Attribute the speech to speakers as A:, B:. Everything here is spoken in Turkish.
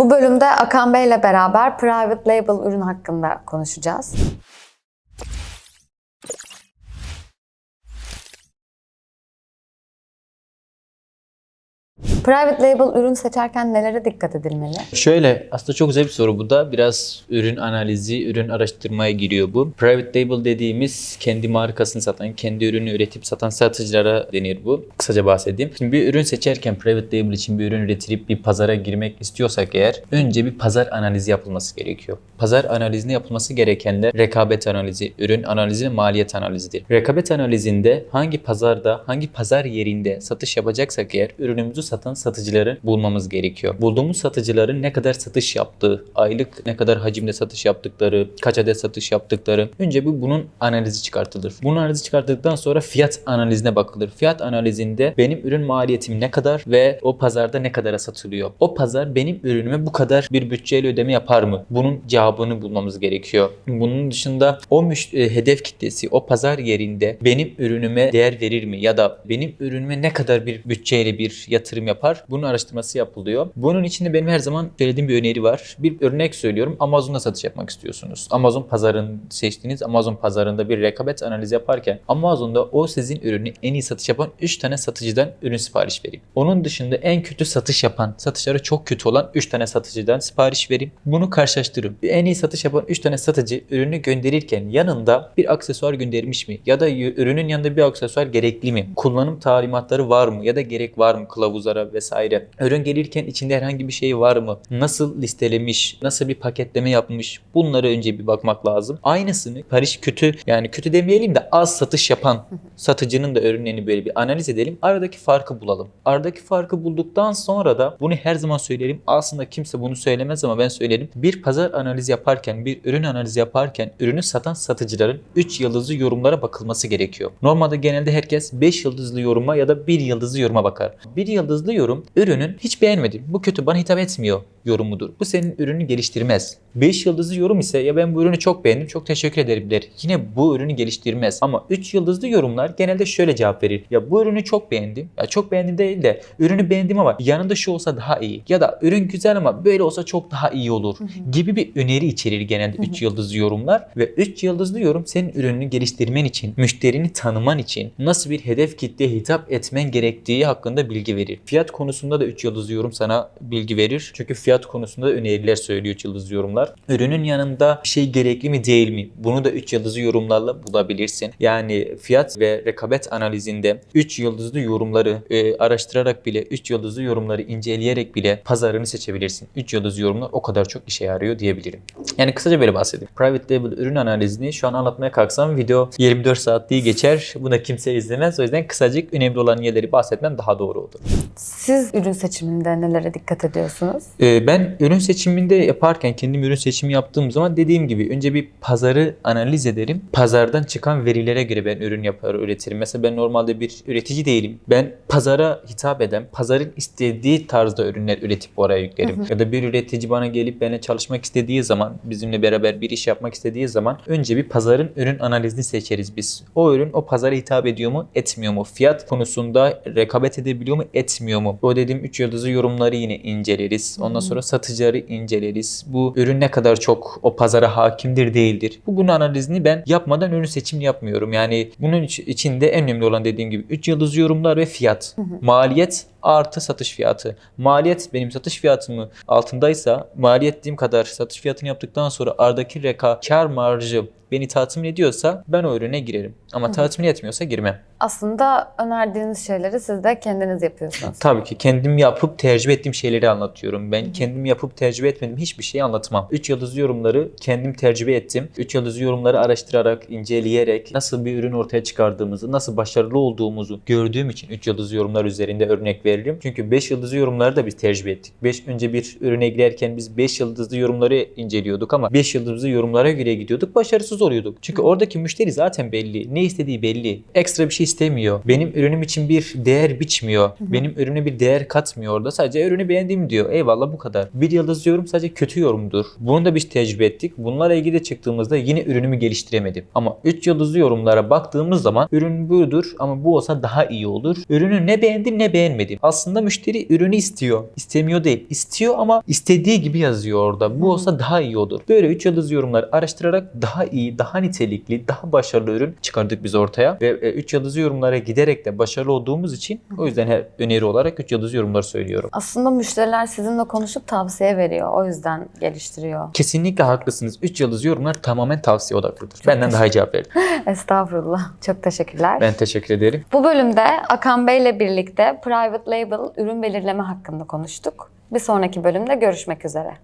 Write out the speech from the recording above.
A: Bu bölümde Akan Bey ile beraber private label ürün hakkında konuşacağız. Private label ürün seçerken nelere dikkat edilmeli?
B: Şöyle aslında çok güzel bir soru bu da. Biraz ürün analizi, ürün araştırmaya giriyor bu. Private label dediğimiz kendi markasını satan, kendi ürünü üretip satan satıcılara denir bu. Kısaca bahsedeyim. Şimdi bir ürün seçerken private label için bir ürün üretilip bir pazara girmek istiyorsak eğer önce bir pazar analizi yapılması gerekiyor. Pazar analizinde yapılması gerekenler rekabet analizi, ürün analizi ve maliyet analizidir. Rekabet analizinde hangi pazarda, hangi pazar yerinde satış yapacaksak eğer ürünümüzü satan satıcıları bulmamız gerekiyor. Bulduğumuz satıcıların ne kadar satış yaptığı, aylık ne kadar hacimde satış yaptıkları, kaç adet satış yaptıkları önce bir bunun analizi çıkartılır. Bunun analizi çıkartıldıktan sonra fiyat analizine bakılır. Fiyat analizinde benim ürün maliyetim ne kadar ve o pazarda ne kadara satılıyor? O pazar benim ürünüme bu kadar bir bütçeyle ödeme yapar mı? Bunun cevabını bulmamız gerekiyor. Bunun dışında o e, hedef kitlesi o pazar yerinde benim ürünüme değer verir mi? Ya da benim ürünüme ne kadar bir bütçeyle bir yatırım yapar? Bunun araştırması yapılıyor. Bunun içinde benim her zaman söylediğim bir öneri var. Bir örnek söylüyorum. Amazon'da satış yapmak istiyorsunuz. Amazon pazarını seçtiğiniz Amazon pazarında bir rekabet analizi yaparken Amazon'da o sizin ürünü en iyi satış yapan 3 tane satıcıdan ürün sipariş vereyim. Onun dışında en kötü satış yapan, satışları çok kötü olan 3 tane satıcıdan sipariş vereyim. Bunu karşılaştırın. En iyi satış yapan 3 tane satıcı ürünü gönderirken yanında bir aksesuar göndermiş mi? Ya da ürünün yanında bir aksesuar gerekli mi? Kullanım talimatları var mı? Ya da gerek var mı kılavuzlara vesaire? Ürün gelirken içinde herhangi bir şey var mı? Nasıl listelemiş? Nasıl bir paketleme yapmış? Bunlara önce bir bakmak lazım. Aynısını Paris kötü yani kötü demeyelim de az satış yapan satıcının da ürünlerini böyle bir analiz edelim. Aradaki farkı bulalım. Aradaki farkı bulduktan sonra da bunu her zaman söylerim. Aslında kimse bunu söylemez ama ben söylerim. Bir pazar analizi yaparken, bir ürün analizi yaparken ürünü satan satıcıların 3 yıldızlı yorumlara bakılması gerekiyor. Normalde genelde herkes 5 yıldızlı yoruma ya da 1 yıldızlı yoruma bakar. 1 yıldızlı yorum ürünün hiç beğenmedim. Bu kötü bana hitap etmiyor yorumudur. Bu senin ürünü geliştirmez. 5 yıldızlı yorum ise ya ben bu ürünü çok beğendim çok teşekkür ederim der. Yine bu ürünü geliştirmez. Ama 3 yıldızlı yorumlar genelde şöyle cevap verir. Ya bu ürünü çok beğendim. Ya çok beğendim değil de ürünü beğendim ama yanında şu olsa daha iyi. Ya da ürün güzel ama böyle olsa çok daha iyi olur gibi bir öneri içerir genelde 3 yıldızlı yorumlar ve 3 yıldızlı yorum senin ürününü geliştirmen için, müşterini tanıman için nasıl bir hedef kitleye hitap etmen gerektiği hakkında bilgi verir. Fiyat konusunda da 3 yıldızlı yorum sana bilgi verir. Çünkü fiyat konusunda öneriler söylüyor 3 yıldızlı yorumlar. Ürünün yanında bir şey gerekli mi değil mi? Bunu da 3 yıldızlı yorumlarla bulabilirsin. Yani fiyat ve rekabet analizinde 3 yıldızlı yorumları e, araştırarak bile 3 yıldızlı yorumları inceleyerek bile pazarını seçebilirsin. 3 yıldızlı yorumlar o kadar çok işe yarıyor diyebilirim. Yani kısaca böyle bahsedeyim. Private label ürün analizini şu an anlatmaya kalksam video 24 saatliği geçer. Bunu kimse izlemez. O yüzden kısacık önemli olan yerleri bahsetmem daha doğru olur.
A: Siz ürün seçiminde nelere dikkat ediyorsunuz?
B: Ee, ben ürün seçiminde yaparken kendim ürün seçimi yaptığım zaman dediğim gibi önce bir pazarı analiz ederim. Pazardan çıkan verilere göre ben ürün yapar üretirim. Mesela ben normalde bir üretici değilim. Ben pazara hitap eden, pazarın istediği tarzda ürünler üretip oraya yüklerim. Ya da bir üretici bana gelip benimle çalışmak istediği zaman, bizimle beraber bir iş yapmak istediği zaman önce bir pazarın ürün analizini seçeriz biz. O ürün o pazara hitap ediyor mu, etmiyor mu? Fiyat konusunda rekabet edebiliyor mu, etmiyor mu? O dediğim 3 yıldızlı yorumları yine inceleriz. Ondan sonra satıcıları inceleriz. Bu ürün ne kadar çok o pazara hakimdir değildir. Bu bunun analizini ben yapmadan ürün seçimini yapmıyorum. Yani bunun iç- içinde en önemli olan dediğim gibi 3 yıldızlı yorumlar ve fiyat. Maliyet artı satış fiyatı. Maliyet benim satış fiyatımı altındaysa maliyet ettiğim kadar satış fiyatını yaptıktan sonra aradaki reka kar marjı beni tatmin ediyorsa ben o ürüne girerim. Ama tatmin etmiyorsa girmem.
A: Aslında önerdiğiniz şeyleri siz de kendiniz yapıyorsunuz.
B: Tabii ki kendim yapıp tercih ettiğim şeyleri anlatıyorum. Ben kendim yapıp tercih etmedim hiçbir şeyi anlatmam. 3 yıldızlı yorumları kendim tercih ettim. 3 yıldızlı yorumları araştırarak, inceleyerek nasıl bir ürün ortaya çıkardığımızı, nasıl başarılı olduğumuzu gördüğüm için 3 yıldızlı yorumlar üzerinde örnek veririm. Çünkü 5 yıldızlı yorumları da biz tercih ettik. 5 önce bir ürüne girerken biz 5 yıldızlı yorumları inceliyorduk ama 5 yıldızlı yorumlara göre gidiyorduk. Başarısız oluyorduk. Çünkü oradaki müşteri zaten belli. Ne istediği belli. Ekstra bir şey istemiyor. Benim ürünüm için bir değer biçmiyor. Benim ürüne bir değer katmıyor orada. Sadece ürünü beğendiğim diyor. Eyvallah bu kadar. Bir yıldızlı yorum sadece kötü yorumdur. Bunu da biz tecrübe ettik. Bunlarla ilgili de çıktığımızda yine ürünümü geliştiremedim. Ama 3 yıldızlı yorumlara baktığımız zaman ürün budur ama bu olsa daha iyi olur. Ürünü ne beğendim ne beğenmedim. Aslında müşteri ürünü istiyor. İstemiyor değil. İstiyor ama istediği gibi yazıyor orada. Bu olsa daha iyi olur. Böyle 3 yıldız yorumlar araştırarak daha iyi, daha nitelikli, daha başarılı ürün çıkardık biz ortaya. Ve 3 yıldız yorumlara giderek de başarılı olduğumuz için o yüzden hep öneri olarak 3 yıldız yorumları söylüyorum.
A: Aslında müşteriler sizinle konuşup tavsiye veriyor. O yüzden geliştiriyor.
B: Kesinlikle haklısınız. 3 yıldız yorumlar tamamen tavsiye odaklıdır. Benden daha iyi cevap verin.
A: Estağfurullah. Çok teşekkürler.
B: Ben teşekkür ederim.
A: Bu bölümde Akan Bey ile birlikte private label ürün belirleme hakkında konuştuk. Bir sonraki bölümde görüşmek üzere.